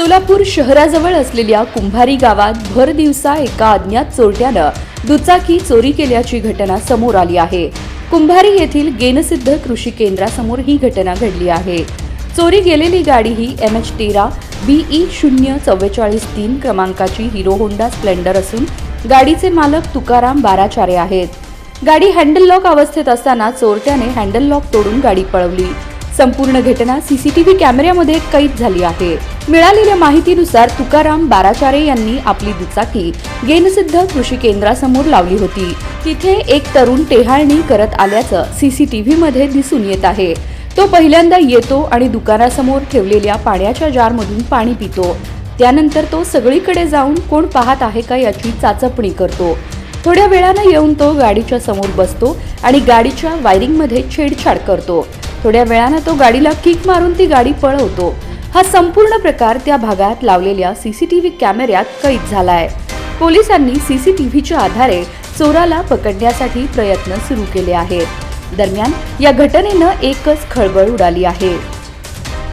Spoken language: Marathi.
सोलापूर शहराजवळ असलेल्या कुंभारी गावात भर दिवसा एका अज्ञात चोरट्यानं दुचाकी चोरी केल्याची घटना समोर आली आहे. कुंभारी येथील गेनसिद्ध कृषी केंद्रासमोर ही घटना घडली आहे. चोरी गेलेली गाडी ही एम एच तेरा बीई शून्य चव्वेचाळीस तीन क्रमांकाची हिरो होंडा स्प्लेंडर असून गाडीचे मालक तुकाराम बाराचारे आहेत. गाडी हँडल लॉक अवस्थेत असताना चोरट्याने हँडल लॉक तोडून गाडी पळवली. संपूर्ण घटना सीसीटीव्ही कॅमेऱ्यामध्ये कैद झाली आहे. मिळालेल्या माहितीनुसार तुकाराम बाराचारे यांनी आपली दुचाकी गेनसिद्ध कृषी केंद्रासमोर लावली होती. तिथे एक तरुण टेहाळणी करत आल्याचं सीसीटीव्ही मध्ये दिसून येत आहे. तो पहिल्यांदा येतो आणि दुकानासमोर ठेवलेल्या पाण्याच्या जारमधून पाणी पितो. त्यानंतर तो सगळीकडे जाऊन कोण पाहत आहे का याची चाचपणी करतो. थोड्या वेळानं येऊन तो गाडीच्या समोर बसतो आणि गाडीच्या वायरिंगमध्ये छेडछाड करतो. थोड्या वेळानं तो गाडीला किक मारून ती गाडी पळवतो. हा संपूर्ण प्रकार त्या भागात लावलेल्या सीसीटीव्ही कॅमेऱ्यात कैद झालाय. पोलिसांनी सीसीटीव्हीच्या आधारे चोराला पकडण्यासाठी प्रयत्न सुरू केले आहेत. दरम्यान या घटनेनं एकच खळबळ उडाली आहे.